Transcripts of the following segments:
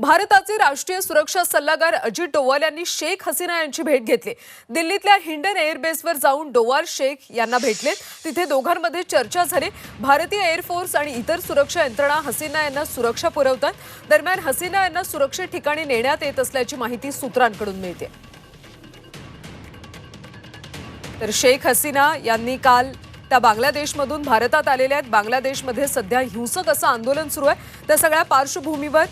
भारताचे राष्ट्रीय सुरक्षा सल्लागार अजित डोवाल यांनी शेख हसीना यांची भेट घेतली. दिल्लीतल्या हिंडन एअरबेसवर जाऊन डोवाल शेख यांना भेटले तिथे दोघांमध्ये चर्चा झाली. भारतीय एअरफोर्स आणि इतर सुरक्षा यंत्रणा हसीना यांना सुरक्षा पुरवतात. दरम्यान हसीना यांना सुरक्षित ठिकाणी नेण्यात येत असल्याची माहिती सूत्रांकडून मिळते. तर शेख हसीना यांनी काल त्या बांगलादेशमधून भारतात आलेल्या आहेत. बांगलादेशमध्ये सध्या हिंसक असं आंदोलन सुरू आहे. त्या सगळ्या पार्श्वभूमीवर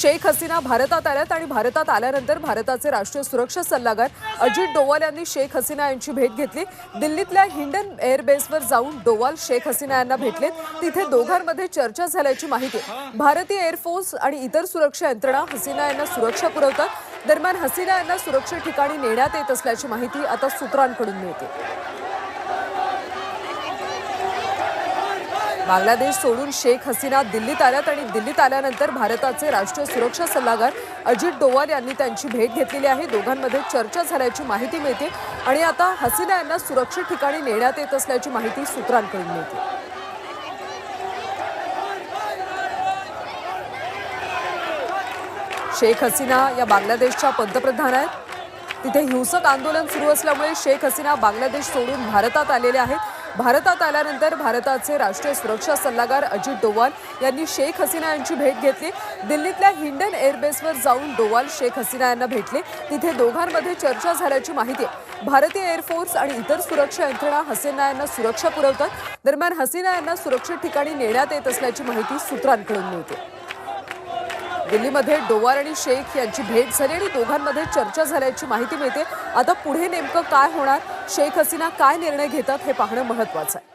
शेख हसीना भारतात आल्यात आणि भारतात आल्यानंतर भारताचे राष्ट्रीय सुरक्षा सल्लागार अजित डोवाल यांनी शेख हसीना यांची भेट घेतली. दिल्लीतल्या हिंडन एअरबेसवर जाऊन डोवाल शेख हसीना यांना भेटले तिथे दोघांमध्ये चर्चा झाल्याची माहिती. भारतीय एअरफोर्स आणि इतर सुरक्षा यंत्रणा हसीना यांना सुरक्षा पुरवतात. दरम्यान हसीना यांना सुरक्षित ठिकाणी नेण्यात येत असल्याची माहिती आता सूत्रांकडून मिळते. बांगलादेश सोडून शेख हसीना दिल्लीत आल्यात आणि दिल्लीत आल्यानंतर भारताचे राष्ट्रीय सुरक्षा सल्लागार अजित डोवाल यांनी त्यांची भेट घेतलेली आहे. दोघांमध्ये चर्चा झाल्याची माहिती मिळते आणि आता हसीना यांना सुरक्षित ठिकाणी नेण्यात येत असल्याची माहिती सूत्रांकडून मिळते. शेख हसीना या बांगलादेशच्या पंतप्रधान आहेत. तिथे हिंसक आंदोलन सुरू असल्यामुळे शेख हसीना बांगलादेश सोडून भारतात आलेले आहेत. भारतात आल्यानंतर भारताचे राष्ट्रीय सुरक्षा सल्लागार अजित डोवाल यांनी शेख हसीना यांची भेट घेतली. दिल्लीतल्या हिंडन एअरबेसवर जाऊन डोवाल शेख हसीना यांना भेटले. तिथे दोघांमध्ये चर्चा झाल्याची माहिती आहे भारतीय एअरफोर्स आणि इतर सुरक्षा यंत्रणा हसीना यांना सुरक्षा पुरवतात. दरम्यान हसीना यांना सुरक्षित ठिकाणी नेण्यात येत असल्याची माहिती सूत्रांकडून मिळते. दिल्लीमध्ये डोवार आणि शेख यांची भेट झाली आणि दोघांमध्ये चर्चा झाल्याची माहिती मिळते. आता पुढे नेमकं काय होणार? शेख हसीना काय निर्णय घेतात हे पाहणं महत्वाचं आहे.